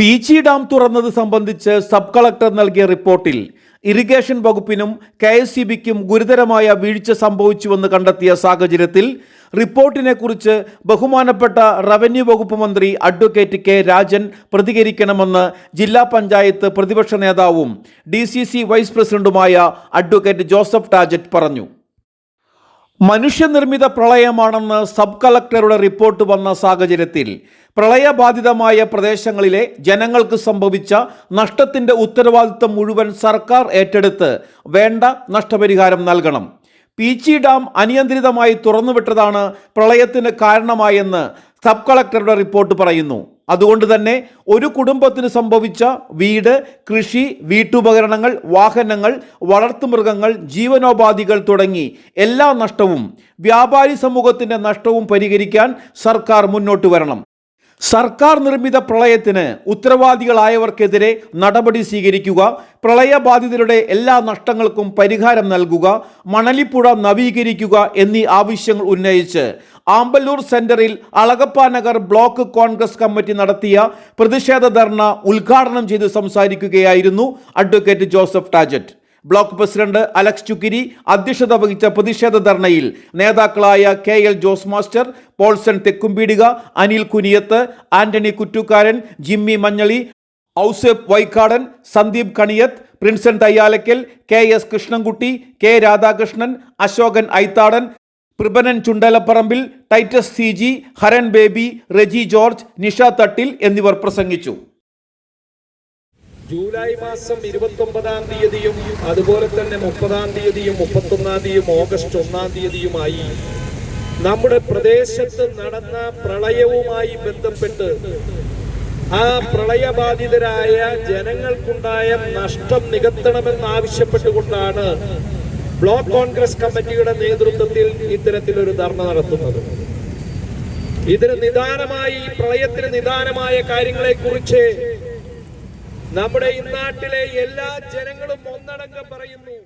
Peechi dam തുറന്നത് സംബന്ധിച്ച് sub collector നൽകിയ റിപ്പോർട്ടിൽ ഇറിഗേഷൻ വകുപ്പിനും കെ എസ് സി ബിക്കും ഗുരുതരമായ വീഴ്ച സംഭവിച്ചുവെന്ന് കണ്ടെത്തിയ സാഹചര്യത്തിൽ റിപ്പോർട്ടിനെക്കുറിച്ച് ബഹുമാനപ്പെട്ട റവന്യൂ വകുപ്പ് മന്ത്രി അഡ്വക്കേറ്റ് കെ രാജൻ പ്രതികരിക്കണമെന്ന് ജില്ലാ പഞ്ചായത്ത് പ്രതിപക്ഷ നേതാവും ഡി വൈസ് പ്രസിഡന്റുമായ അഡ്വക്കേറ്റ് ജോസഫ് ടാജറ്റ് പറഞ്ഞു. മനുഷ്യനിർമ്മിത പ്രളയമാണെന്ന് സബ് കളക്ടറുടെ റിപ്പോർട്ട് വന്ന സാഹചര്യത്തിൽ പ്രളയബാധിതമായ പ്രദേശങ്ങളിലെ ജനങ്ങൾക്ക് സംഭവിച്ച നഷ്ടത്തിന്റെ ഉത്തരവാദിത്തം മുഴുവൻ സർക്കാർ ഏറ്റെടുത്ത് വേണ്ട നഷ്ടപരിഹാരം നൽകണം. പീച്ചി ഡാം അനിയന്ത്രിതമായി തുറന്നുവിട്ടതാണ് പ്രളയത്തിന് കാരണമായെന്ന് സബ് കളക്ടറുടെ റിപ്പോർട്ട് പറയുന്നു. അതുകൊണ്ട് തന്നെ ഒരു കുടുംബത്തിന് സംഭവിച്ച വീട് കൃഷി വീട്ടുപകരണങ്ങൾ വാഹനങ്ങൾ വളർത്തുമൃഗങ്ങൾ ജീവനോപാധികൾ തുടങ്ങി എല്ലാ നഷ്ടവും വ്യാപാരി സമൂഹത്തിന്റെ നഷ്ടവും പരിഹരിക്കാൻ സർക്കാർ മുന്നോട്ട് വരണം. സർക്കാർ നിർമ്മിത പ്രളയത്തിന് ഉത്തരവാദികളായവർക്കെതിരെ നടപടി സ്വീകരിക്കുക പ്രളയബാധിതരുടെ എല്ലാ നഷ്ടങ്ങൾക്കും പരിഹാരം നൽകുക മണലിപ്പുഴ നവീകരിക്കുക എന്നീ ആവശ്യങ്ങൾ ഉന്നയിച്ച് ആമ്പല്ലൂർ സെന്ററിൽ അളകപ്പാനഗർ നഗർ ബ്ലോക്ക് കോൺഗ്രസ് കമ്മിറ്റി നടത്തിയ പ്രതിഷേധ ധർണ ഉദ്ഘാടനം ചെയ്ത് സംസാരിക്കുകയായിരുന്നു advocate Joseph Tajet. Block president Alex Chukkiri അധ്യക്ഷത വഹിച്ച പ്രതിഷേധ ധർണയിൽ നേതാക്കളായ K L Jose master Paulson Thekkumpeedika Anil Kuniyath Antony Kuttukaran Jimmy Manjali Ouseph Vaikkadan Sandeep Kaniyath Prinson Thayyalakkal K S Krishnankutty K Radhakrishnan Ashokan Aithadan Pribanan Chundalaparambil Titus C G Haran Baby Reji George Nisha Thattil എന്നിവർ പ്രസംഗിച്ചു. July മാസം ഇരുപത്തി ഒമ്പതാം തീയതിയും അതുപോലെ തന്നെ മുപ്പതാം തീയതിയും മുപ്പത്തൊന്നാം തീയതിയും ഓഗസ്റ്റ് ഒന്നാം തീയതിയുമായി നമ്മുടെ പ്രദേശത്ത് നടന്ന പ്രളയവുമായി ബന്ധപ്പെട്ട് ആ പ്രളയബാധിതരായ ജനങ്ങൾക്കുണ്ടായ നഷ്ടം നികത്തണമെന്ന് ആവശ്യപ്പെട്ടുകൊണ്ടാണ് ബ്ലോക്ക് കോൺഗ്രസ് കമ്മിറ്റിയുടെ നേതൃത്വത്തിൽ ഇത്തരത്തിലൊരു ധർണ നടത്തുന്നത്. ഇതിന് നിദാനമായി പ്രളയത്തിന് നിദാനമായ കാര്യങ്ങളെ കുറിച്ച് ഈ നാട്ടിലെ എല്ലാ ജനങ്ങളും ഒന്നടങ്കം പറയുന്നു.